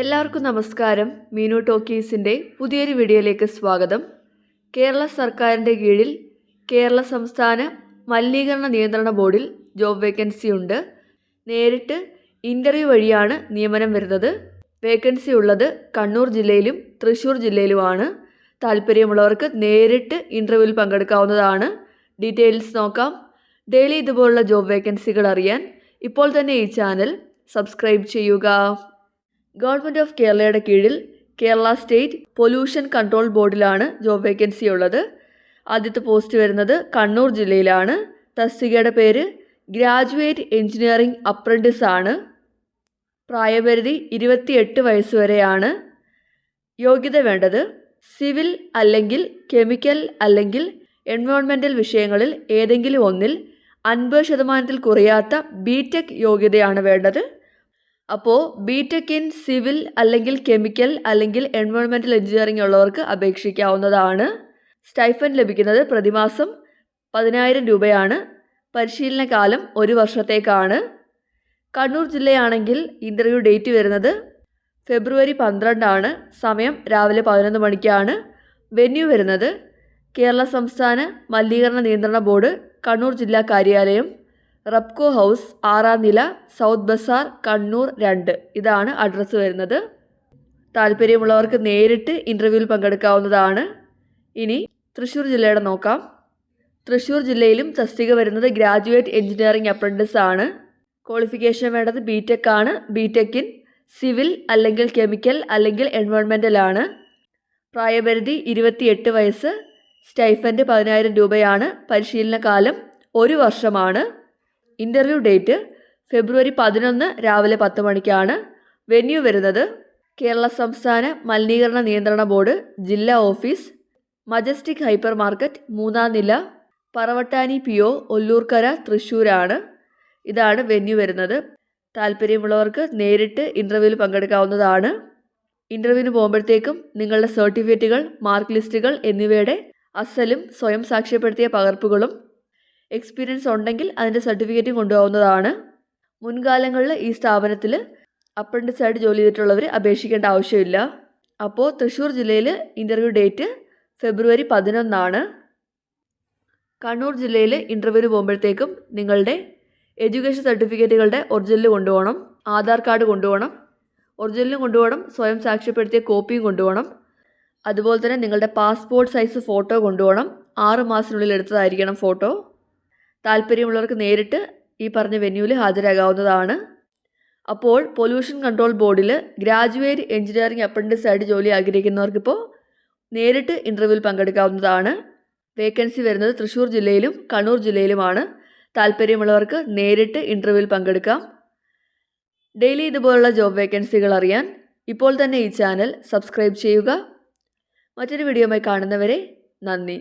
എല്ലാവർക്കും നമസ്കാരം. മീനു ടോക്കീസിന്റെ പുതിയൊരു വീഡിയോയിലേക്ക് സ്വാഗതം. കേരള സർക്കാരിന്റെ കീഴിൽ കേരള സംസ്ഥാന മലിനീകരണ നിയന്ത്രണ ബോർഡിൽ ജോബ് വേക്കൻസി ഉണ്ട്. നേരിട്ട് ഇന്റർവ്യൂ വഴിയാണ് നിയമനം വരുന്നത്. വേക്കൻസി ഉള്ളത് കണ്ണൂർ ജില്ലയിലും തൃശ്ശൂർ ജില്ലയിലുമാണ്. താല്പര്യമുള്ളവർക്ക് നേരിട്ട് ഇന്റർവ്യൂവിൽ പങ്കെടുക്കാവുന്നതാണ്. ഡീറ്റെയിൽസ് നോക്കാം. ഡെയിലി ഇതുപോലുള്ള ജോബ് വേക്കൻസികൾ അറിയാൻ ഇപ്പോൾ തന്നെ ഈ ചാനൽ സബ്സ്ക്രൈബ് ചെയ്യുക. ഗവൺമെന്റ് ഓഫ് കേരളയുടെ കീഴിൽ കേരള സ്റ്റേറ്റ് പൊല്യൂഷൻ കൺട്രോൾ ബോർഡിലാണ് ജോബ് വേക്കൻസി ഉള്ളത്. ആദ്യത്തെ പോസ്റ്റ് വരുന്നത് കണ്ണൂർ ജില്ലയിലാണ്. തസ്തികയുടെ പേര് ഗ്രാജുവേറ്റ് എഞ്ചിനീയറിംഗ് അപ്രന്റിസ് ആണ്. പ്രായപരിധി ഇരുപത്തിയെട്ട് വയസ്സ് വരെയാണ്. യോഗ്യത വേണ്ടത് സിവിൽ അല്ലെങ്കിൽ കെമിക്കൽ അല്ലെങ്കിൽ എൻവയോൺമെന്റൽ വിഷയങ്ങളിൽ ഏതെങ്കിലും ഒന്നിൽ അൻപത് ശതമാനത്തിൽ കുറയാത്ത ബി ടെക് യോഗ്യതയാണ് വേണ്ടത്. അപ്പോൾ ബി ടെക് ഇൻ സിവിൽ അല്ലെങ്കിൽ കെമിക്കൽ അല്ലെങ്കിൽ എൻവയോൺമെന്റൽ എഞ്ചിനീയറിംഗ് ഉള്ളവർക്ക് അപേക്ഷിക്കാവുന്നതാണ്. സ്റ്റൈഫൻ ലഭിക്കുന്നത് പ്രതിമാസം പതിനായിരം രൂപയാണ്. പരിശീലന കാലം ഒരു വർഷത്തേക്കാണ്. കണ്ണൂർ ജില്ലയാണെങ്കിൽ ഇന്റർവ്യൂ ഡേറ്റ് വരുന്നത് ഫെബ്രുവരി പന്ത്രണ്ടാണ്. സമയം രാവിലെ പതിനൊന്ന് മണിക്കാണ്. വെന്യൂ വരുന്നത് കേരള സംസ്ഥാന മലിനീകരണ നിയന്ത്രണ ബോർഡ് കണ്ണൂർ ജില്ലാ കാര്യാലയം. റബ്കോ ഹൗസ് ആറാം നില സൗത്ത് ബസാർ കണ്ണൂർ രണ്ട്. ഇതാണ് അഡ്രസ്സ് വരുന്നത്. താല്പര്യമുള്ളവർക്ക് നേരിട്ട് ഇന്റർവ്യൂവിൽ പങ്കെടുക്കാവുന്നതാണ്. ഇനി തൃശ്ശൂർ ജില്ലയുടെ നോക്കാം. തൃശ്ശൂർ ജില്ലയിലും തസ്തിക വരുന്നത് ഗ്രാജുവേറ്റ് എഞ്ചിനീയറിംഗ് അപ്രന്റിസ് ആണ്. ക്വാളിഫിക്കേഷൻ വേണ്ടത് ബി ടെക് ആണ്. ബി ടെക്കിൻ സിവിൽ അല്ലെങ്കിൽ കെമിക്കൽ അല്ലെങ്കിൽ എൻവയോൺമെന്റൽ ആണ്. പ്രായപരിധി ഇരുപത്തിയെട്ട് വയസ്സ്. സ്റ്റൈഫന്റ് പതിനായിരം രൂപയാണ്. പരിശീലന കാലം ഒരു വർഷമാണ്. ഇന്റർവ്യൂ ഡേറ്റ് ഫെബ്രുവരി പതിനൊന്ന് രാവിലെ പത്ത് മണിക്കാണ്. വെന്യൂ വരുന്നത് കേരള സംസ്ഥാന മലിനീകരണ നിയന്ത്രണ ബോർഡ് ജില്ലാ ഓഫീസ് മജസ്റ്റിക് ഹൈപ്പർ മാർക്കറ്റ് മൂന്നാം നില പറവട്ടാനി പി ഒ ഒല്ലൂർക്കര തൃശ്ശൂരാണ്. ഇതാണ് വെന്യൂ വരുന്നത്. താല്പര്യമുള്ളവർക്ക് നേരിട്ട് ഇന്റർവ്യൂവിൽ പങ്കെടുക്കാവുന്നതാണ്. ഇന്റർവ്യൂവിന് പോകുമ്പോഴത്തേക്കും നിങ്ങളുടെ സർട്ടിഫിക്കറ്റുകൾ മാർക്ക് ലിസ്റ്റുകൾ എന്നിവയുടെ അസലും സ്വയം സാക്ഷ്യപ്പെടുത്തിയ പകർപ്പുകളും എക്സ്പീരിയൻസ് ഉണ്ടെങ്കിൽ അതിന്റെ സർട്ടിഫിക്കറ്റും കൊണ്ടുപോകുന്നതാണ് മുൻകാലങ്ങളിൽ ഈ സ്ഥാപനത്തിൽ അപ്രന്റിസായിട്ട് ജോലി ചെയ്തിട്ടുള്ളവർ അപേക്ഷിക്കേണ്ട ആവശ്യമില്ല. അപ്പോൾ തൃശ്ശൂർ ജില്ലയിൽ ഇന്റർവ്യൂ ഡേറ്റ് ഫെബ്രുവരി പതിനൊന്നാണ്. കണ്ണൂർ ജില്ലയിൽ ഇന്റർവ്യൂവിന് പോകുമ്പോഴത്തേക്കും നിങ്ങളുടെ എഡ്യൂക്കേഷൻ സർട്ടിഫിക്കറ്റുകളുടെ ഒറിജിനൽ കൊണ്ടുപോകണം ആധാർ കാർഡ് കൊണ്ടുപോകണം ഒറിജിനലും കൊണ്ടുപോകണം സ്വയം സാക്ഷ്യപ്പെടുത്തിയ കോപ്പിയും കൊണ്ടുപോകണം. അതുപോലെ തന്നെ നിങ്ങളുടെ പാസ്പോർട്ട് സൈസ് ഫോട്ടോ കൊണ്ടുപോകണം. ആറ് മാസത്തിനുള്ളിൽ എടുത്തതായിരിക്കണം ഫോട്ടോ താല്പര്യമുള്ളവർക്ക് നേരിട്ട് ഈ പറഞ്ഞ വെന്യൂവിൽ ഹാജരാകാവുന്നതാണ്. അപ്പോൾ പൊല്യൂഷൻ കൺട്രോൾ ബോർഡിൽ ഗ്രാജുവേറ്റ് എഞ്ചിനീയറിംഗ് അപ്രന്റീസ് ആയിട്ട് ജോലി ആഗ്രഹിക്കുന്നവർക്കിപ്പോൾ നേരിട്ട് ഇന്റർവ്യൂവിൽ പങ്കെടുക്കാവുന്നതാണ്. വേക്കൻസി വരുന്നത് തൃശ്ശൂർ ജില്ലയിലും കണ്ണൂർ ജില്ലയിലുമാണ്. താല്പര്യമുള്ളവർക്ക് നേരിട്ട് ഇന്റർവ്യൂവിൽ പങ്കെടുക്കാം. ഡെയിലി ഇതുപോലുള്ള ജോബ് വേക്കൻസികൾ അറിയാൻ ഇപ്പോൾ തന്നെ ഈ ചാനൽ സബ്സ്ക്രൈബ് ചെയ്യുക. മറ്റൊരു വീഡിയോയുമായി കാണുന്നവരെ നന്ദി.